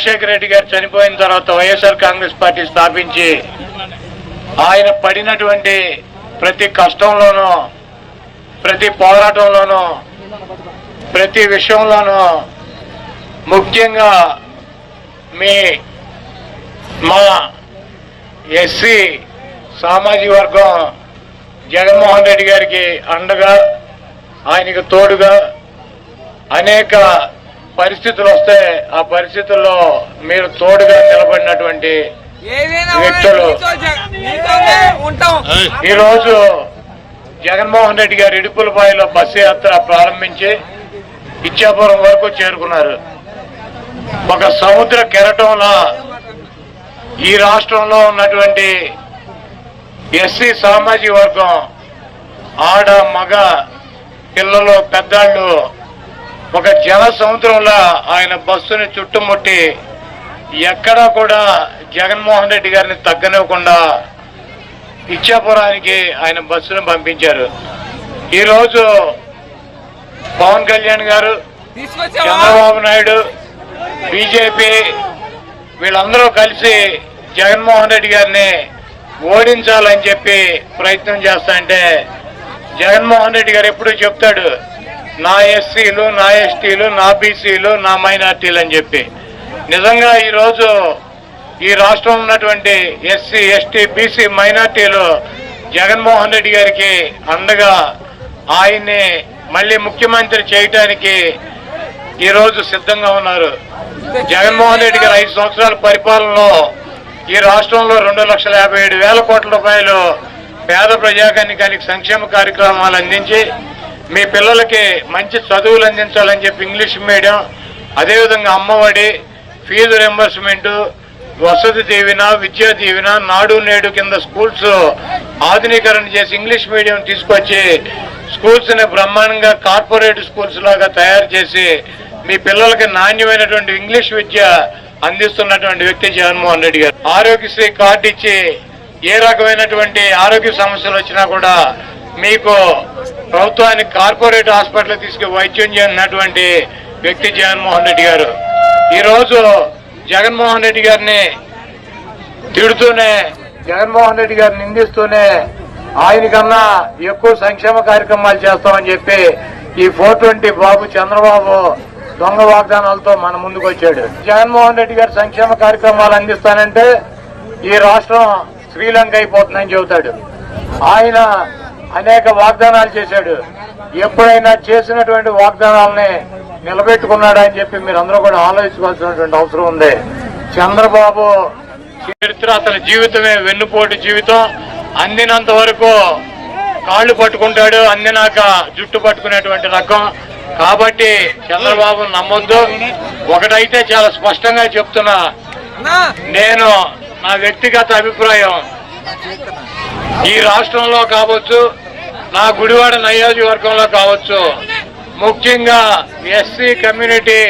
రాజశేఖర రెడ్డి గారు చనిపోయిన తర్వాత వైఎస్ఆర్ కాంగ్రెస్ పార్టీ స్థాపించి ఆయన పడినటువంటి ప్రతి కష్టంలోనూ ప్రతి పోరాటంలోనూ ప్రతి విషయంలోనూ ముఖ్యంగా మీ మా ఎస్సీ సామాజిక వర్గం జగన్మోహన్ రెడ్డి గారికి అండగా ఆయనకు తోడుగా అనేక పరిస్థితులు వస్తే ఆ పరిస్థితుల్లో మీరు తోడుగా నిలబడినటువంటి వ్యక్తులు. ఈరోజు జగన్మోహన్ రెడ్డి గారు ఇడుపులపాయలో బస్సు యాత్ర ప్రారంభించి ఇచ్చాపురం వరకు చేరుకున్నారు ఒక సముద్ర కెరటంలో ఈ రాష్ట్రంలో ఉన్నటువంటి ఎస్సీ సామాజిక వర్గం ఆడ మగ పిల్లలు పెద్దాళ్ళు ఒక జన సముద్రంలో ఆయన బస్సుని చుట్టుముట్టి ఎక్కడా కూడా జగన్మోహన్ రెడ్డి గారిని తగ్గనివ్వకుండా ఇచ్చాపురానికి ఆయన బస్సును పంపించారు. ఈరోజు పవన్ కళ్యాణ్ గారు చంద్రబాబు నాయుడు బీజేపీ వీళ్ళందరూ కలిసి జగన్మోహన్ రెడ్డి గారిని ఓడించాలని చెప్పి ప్రయత్నం చేస్తాంటే జగన్మోహన్ రెడ్డి గారు ఎప్పుడు చెప్తాడు నా ఎస్సీలు నా ఎస్టీలు నా బీసీలు నా మైనార్టీలు అని చెప్పి. నిజంగా ఈరోజు ఈ రాష్ట్రంలో ఉన్నటువంటి ఎస్సీ ఎస్టీ బీసీ మైనార్టీలు జగన్మోహన్ రెడ్డి గారికి అండగా ఆయన్ని మళ్ళీ ముఖ్యమంత్రి చేయటానికి ఈరోజు సిద్ధంగా ఉన్నారు. జగన్మోహన్ రెడ్డి గారు ఐదు సంవత్సరాల పరిపాలనలో ఈ రాష్ట్రంలో రెండు లక్షల యాభై ఏడు వేల కోట్ల రూపాయలు పేద ప్రజాకానికానికి సంక్షేమ కార్యక్రమాలు అందించి మీ పిల్లలకి మంచి చదువులు అందించాలని చెప్పి ఇంగ్లీష్ మీడియం అదేవిధంగా అమ్మఒడి ఫీజు రింబర్స్మెంటు వసతి దీవెన విద్యా దీవెన నాడు నేడు కింద స్కూల్స్ ఆధునీకరణ చేసి ఇంగ్లీష్ మీడియం తీసుకొచ్చి స్కూల్స్ని బ్రహ్మాండంగా కార్పొరేట్ స్కూల్స్ లాగా తయారు చేసి మీ పిల్లలకి నాణ్యమైనటువంటి ఇంగ్లీష్ విద్య అందిస్తున్నటువంటి వ్యక్తి జగన్మోహన్ రెడ్డి గారు. ఆరోగ్యశ్రీ కార్డు ఇచ్చి ఏ రకమైనటువంటి ఆరోగ్య సమస్యలు వచ్చినా కూడా మీకు ప్రభుత్వానికి కార్పొరేట్ హాస్పిటల్ తీసుకు వైద్యం చేయనటువంటి వ్యక్తి జగన్మోహన్ రెడ్డి గారు. ఈరోజు జగన్మోహన్ రెడ్డి గారిని తిడుతూనే జగన్మోహన్ రెడ్డి గారిని నిందిస్తూనే ఆయన కన్నా ఎక్కువ సంక్షేమ కార్యక్రమాలు చేస్తామని చెప్పి ఈ ఫోర్ ట్వంటీ బాబు చంద్రబాబు దొంగ వాగ్దానాలతో మన ముందుకు వచ్చాడు జగన్మోహన్ రెడ్డి గారు సంక్షేమ కార్యక్రమాలు అందిస్తానంటే ఈ రాష్ట్రం శ్రీలంక అయిపోతుందని చెబుతాడు. ఆయన అనేక వాగ్దానాలు చేశాడు. ఎప్పుడైనా చేసినటువంటి వాగ్దానాలని నిలబెట్టుకున్నాడా అని చెప్పి మీరందరూ కూడా ఆలోచించుకోవాల్సినటువంటి అవసరం ఉంది. చంద్రబాబు చరిత్ర అతని జీవితమే వెన్నుపోటు జీవితం. అందినంత వరకు కాళ్ళు పట్టుకుంటాడు అందినాక జుట్టు పట్టుకునేటువంటి రకం. కాబట్టి చంద్రబాబు నమ్మొద్దు. ఒకటైతే చాలా స్పష్టంగా చెప్తున్నా. నేను నా వ్యక్తిగత అభిప్రాయం. ఈ రాష్ట్రంలో కావచ్చు నా గుడివాడ నియోజకవర్గంలో కావచ్చు ముఖ్యంగా ఎస్సీ కమ్యూనిటీ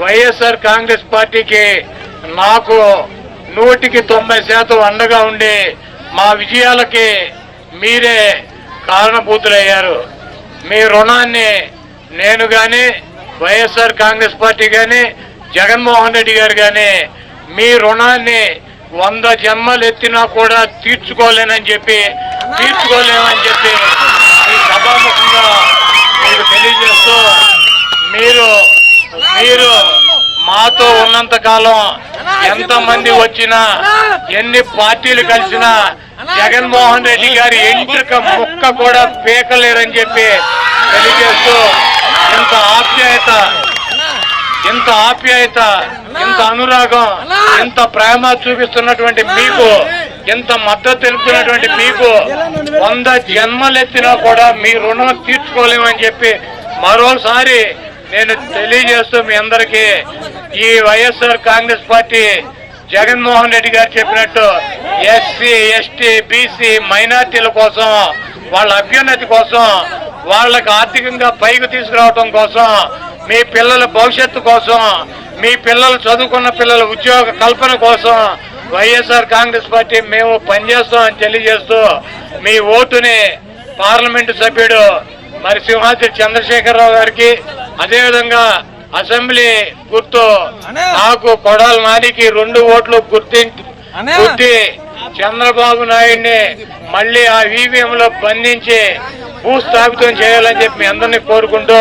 వైఎస్ఆర్ కాంగ్రెస్ పార్టీకి నాకు నూటికి తొంభై శాతం అండగా ఉండి మా విజయాలకి మీరే కారణభూతులయ్యారు. మీ రుణాన్ని నేను కానీ వైఎస్ఆర్ కాంగ్రెస్ పార్టీ కానీ జగన్మోహన్ రెడ్డి గారు కానీ మీ రుణాన్ని వంద జన్మలు ఎత్తినా కూడా తీర్చుకోలేనని చెప్పి తీర్చుకోలేమని చెప్పి ఈ సభాముఖంగా మీకు తెలియజేస్తూ మీరు మీరు మాతో ఉన్నంత కాలం ఎంతమంది వచ్చినా ఎన్ని పార్టీలు కలిసినా జగన్మోహన్ రెడ్డి గారి ఎంట్రిక ముక్క కూడా పేకలేరని చెప్పి తెలియజేస్తూ ఇంత ఆప్యాయత ఇంత ఆప్యాయత ఇంత అనురాగం ఇంత ప్రేమ చూపిస్తున్నటువంటి మీకు ఇంత మద్దతు తెలుపుతున్నటువంటి మీకు వంద జన్మలెత్తినా కూడా మీ రుణం తీర్చుకోలేమని చెప్పి మరోసారి నేను తెలియజేస్తూ మీ అందరికీ ఈ YSR Congress party Jaganmohan Reddy గారు చెప్పినట్టు ఎస్సీ ఎస్టీ బీసీ మైనార్టీల కోసం వాళ్ళ అభ్యున్నతి కోసం వాళ్ళకి ఆర్థికంగా పైకి తీసుకురావటం కోసం మీ పిల్లల భవిష్యత్తు కోసం మీ పిల్లలు చదువుకున్న పిల్లల ఉద్యోగ కల్పన కోసం వైఎస్ఆర్ కాంగ్రెస్ పార్టీ మేము పనిచేస్తామని తెలియజేస్తూ మీ ఓటుని పార్లమెంటు సభ్యుడు మరి సింహాద్రి చంద్రశేఖరరావు గారికి అదేవిధంగా అసెంబ్లీ గుర్తు. నాకు కొడాల నానికి రెండు ఓట్లు గుర్తించి అనే. గుర్తి చంద్రబాబు నాయుడిని మళ్ళీ ఆ ఈవీఎం లో బంధించి భూస్థాపితం చేయాలని చెప్పి మీ అందరినీ కోరుకుంటూ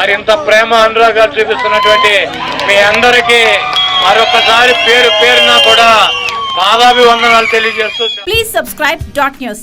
మరి ఇంత ప్రేమ అనురాగాలు చూపిస్తున్నటువంటి మీ అందరికీ మరొకసారి పేరు పేరున కూడా పాదాభివందనాలు తెలియజేస్తూ ప్లీజ్ సబ్స్క్రైబ్ డాట్ న్యూస్